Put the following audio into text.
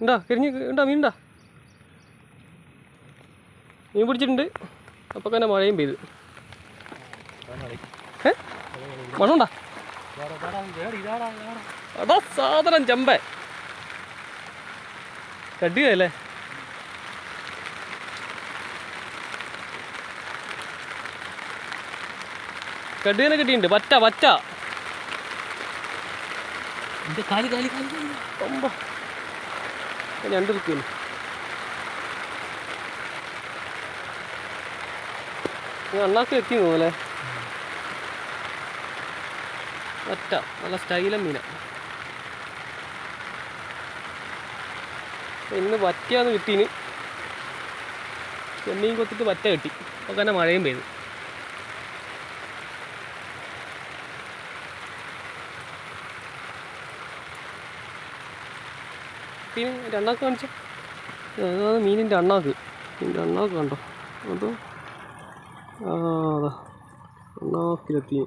ഉണ്ടാ കരിഞ്ഞ് ഉണ്ടാ മീനുണ്ടാ മീൻ പിടിച്ചിട്ടുണ്ട്. അപ്പോൾ തന്നെ മഴയും പെയ്ത്. ഏ? മണമുണ്ടാ അതാ സാധനം ചമ്പ. കടിയല്ലേ കടുകനെ കിട്ടിയിട്ടുണ്ട്. പറ്റ പറ്റ ഇത് കാലി കാലി കാലി രണ്ട് റുപ്യാണ് അണ്ണാക്ക് എത്തി പോലെ. ഒറ്റ. നല്ല സ്റ്റൈലും മീന. ഇന്ന് പറ്റിയാന്ന് കിട്ടീന്. ചെമ്മീൻ കൊത്തിട്ട് പറ്റ കിട്ടി. അപ്പോൾ തന്നെ മഴയും പെയ്തു. പിന്നെ രണ്ടാക്ക് കാണിച്ചു. മീനിന്റെ അണ്ണാക്ക്? മീനിന്റെ അണ്ണാക്ക് കണ്ടോ? അതോ? ആ അതാ. അണ്ണാക്കിലെത്തി.